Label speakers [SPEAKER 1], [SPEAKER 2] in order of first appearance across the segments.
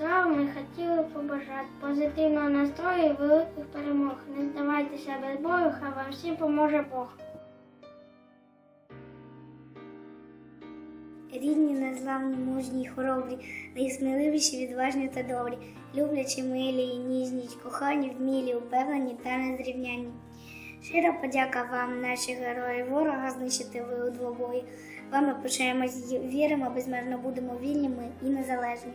[SPEAKER 1] щоб після нас смаку славу, ми хотіли побажати позитивного настрою і великих перемог. Не здавайтеся без бою, хай вам всім поможе Бог.
[SPEAKER 2] Рідні, незламні, мужні, хоробрі, найсміливіші, відважні та добрі, люблячі, милі і ніжні, кохані, вмілі, упевнені та незрівняні. Щира подяка вам, наші герої, ворога знищити ви у двобої. Вами пишаємось, віримо, безмежно будемо вільними і незалежні.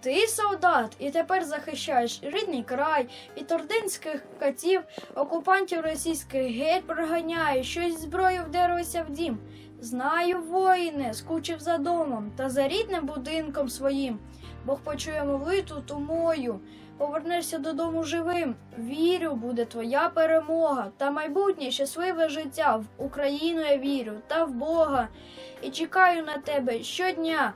[SPEAKER 3] Ти солдат і тепер захищаєш рідний край від ординських катів, окупантів російських геть проганяєш, щось зброю вдерлося в дім. Знаю, воїне, скучив за домом та за рідним будинком своїм. Бог почує молитву ту мою, повернешся додому живим. Вірю, буде твоя перемога та майбутнє щасливе життя. В Україну я вірю та в Бога. І чекаю на тебе щодня.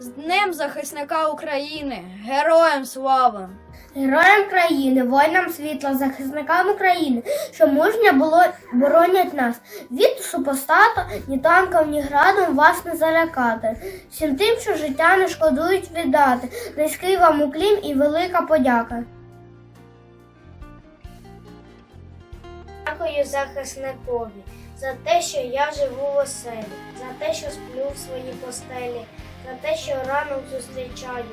[SPEAKER 3] З Днем захисника України! Героям слава!
[SPEAKER 1] Героям країни, воїнам світла, захисникам України, що мужньо було боронять нас. Від супостата ні танком, ні градом вас не залякати. Всім тим, що життя не шкодують віддати. Низький вам уклін і велика подяка. Дякую захисникові за те, що я живу в оселі, за те, що сплю в своїй постелі, за те, що ранок зустрічаю,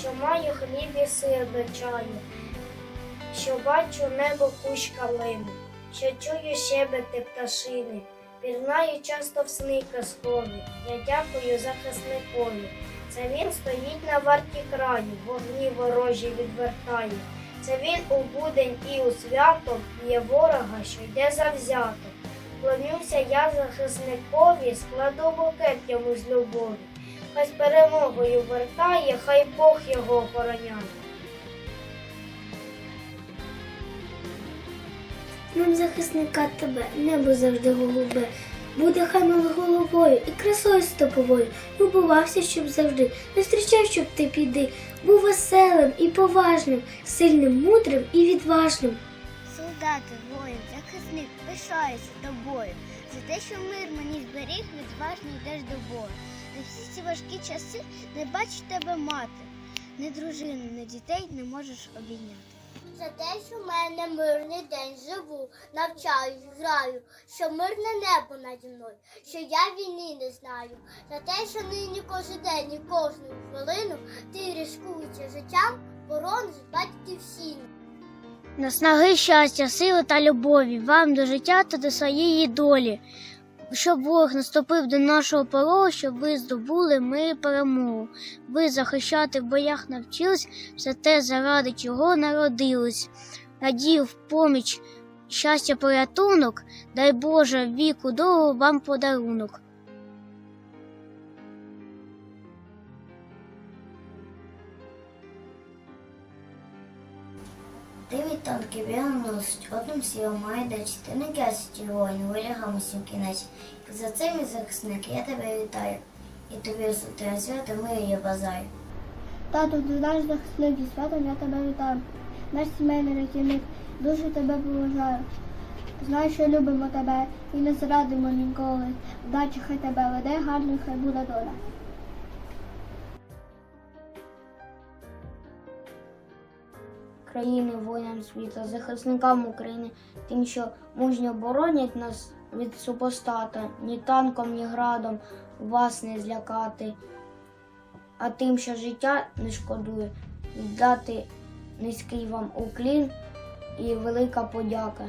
[SPEAKER 1] що маю хліб і сир до чаю, що бачу небо кущ калини, що чую щебети пташини, пірнаю часто в сни казкові. Я дякую захисникові. Це він стоїть на варті краю, вогні ворожі відвертає. Це він у будень і у свято є ворога, що йде завзято. Клонюся я захисникові, складу букет йому з любові. Хай з перемогою вертає, хай Бог його охороняє.
[SPEAKER 2] Нам захисника тебе, небо завжди голубе. Буде хай над головою і красою стоповою. Любувався, щоб завжди, не зустрічав, щоб ти піди. Був веселим і поважним, сильним, мудрим і відважним.
[SPEAKER 4] Солдати, воїн, захисник, пишаюся тобою. За те, що мир мені зберіг, відважно йдеш до бою. За всі ці важкі часи не бачить тебе мати. Ні дружину, ні дітей не можеш обійняти.
[SPEAKER 5] За те, що в мене мирний день живу, навчаюсь, граю, що мирне небо наді мною, що я війни не знаю. За те, що нині кожен день і кожну хвилину ти рискуючи життям, борониш батьківщину.
[SPEAKER 4] Наснаги щастя, сили та любові вам до життя та до своєї долі. Щоб Бог наступив до нашого порогу, щоб ви здобули ми перемогу. Ви захищати в боях навчились, все те, заради чого народились. Надію в поміч, щастя, порятунок, дай Боже віку довго вам подарунок.
[SPEAKER 2] Я наносить, одним сілом має де чотири кесті воїн, вилягам усім кінець. І за це, мій захисник, я тебе вітаю. І тобі те свято ми я бажаю.
[SPEAKER 1] Тату, ти наш захисник зі святом я тебе вітаю. Наш сімейний рятівник, дуже тебе поважаю. Знаю, що любимо тебе і не зрадимо ніколи. Вдачі хай тебе веде, гарно хай буде доля.
[SPEAKER 2] Країни, воїнам світла, захисникам України, тим, що мужньо боронять нас від супостата, ні танком, ні градом вас не злякати, а тим, що життя не шкодує, віддати низький вам уклін і велика подяка.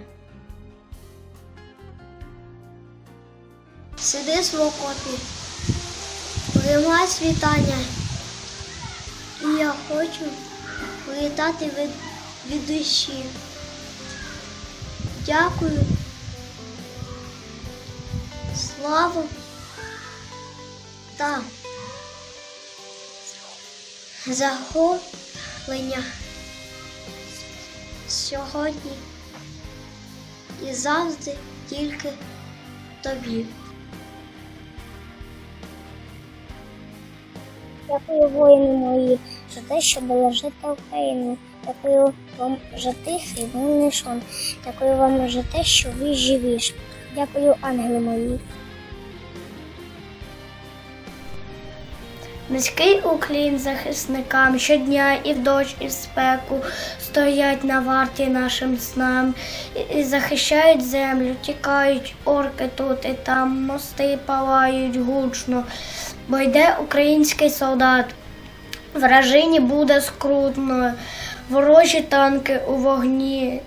[SPEAKER 1] Сиди в окопі, приймай світання. І я хочу привітати від, від душі. Дякую. Славу та захоплення сьогодні і завжди тільки тобі.
[SPEAKER 2] Дякую, воїни мої, за те, що бережете Україну. Дякую вам за тихий мирний сон. Дякую вам за те, що ви живі. Дякую, ангели мої.
[SPEAKER 1] Низький уклін захисникам щодня і в дощ, і в спеку стоять на варті нашим снам і захищають землю, тікають орки тут і там, мости палають гучно, бо йде український солдат. Вражині буде скрутно, ворожі танки у вогні.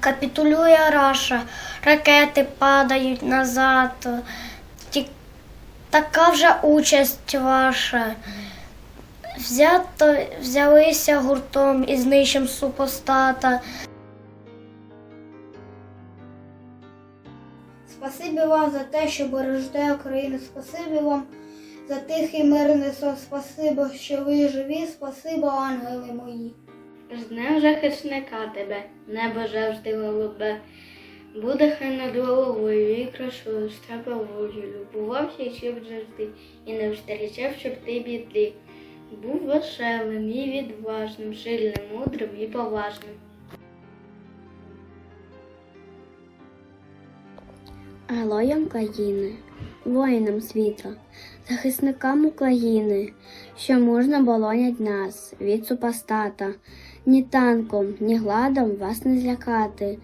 [SPEAKER 1] Капітулює Раша, ракети падають назад. Така вже участь ваша. Взято, взялися гуртом і знищим супостата.
[SPEAKER 6] Спасибі вам за те, що бережете Україну. Спасибі вам за тихий мирний сон. Спасибо, що ви живі. Спасибо, ангели мої.
[SPEAKER 4] З днем захисника тебе, небо завжди голубе. Буде хай над головою і красою, з тепловою, любувався щоб завжди, і не встрічав, щоб ти біди. Був веселим і відважним, сильним, мудрим і поважним. Героям країни, воїнам світла, захисникам України, що можна болонять нас від супостата, ні танком, ні гладом вас не злякати.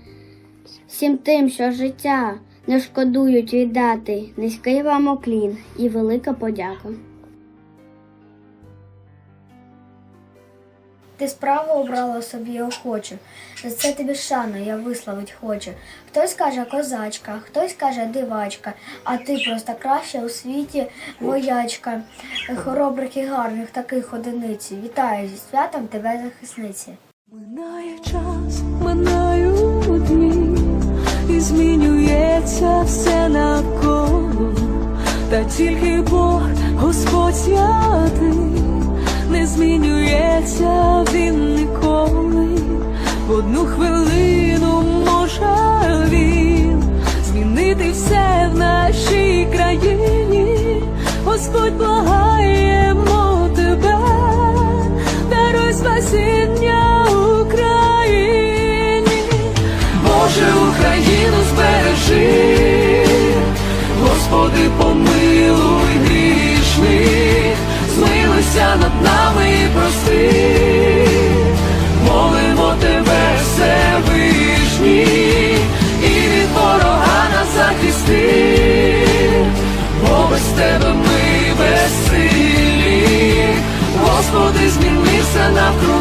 [SPEAKER 4] Всім тим, що життя не шкодують віддати, низький вам оклін і велика подяка.
[SPEAKER 1] Ти справу обрала собі охочу. За це тобі шана, я висловить хочу. Хтось каже козачка, хтось каже дивачка, а ти просто краща у світі воячка. Хоробрих і гарних таких одиниці. Вітаю зі святом тебе, захисниці.
[SPEAKER 7] Минає час, минають дні, і змінюється все навколо, та тільки Бог, Господь святий, не змінюється. Одну хвилину може він змінити все в нашій країні. Господь благаємо тебе, даруй спасіння Україні. Боже, Україну збережи, Господи, помилуй грішних, змилуйся над нами і прости, i'm na cruz.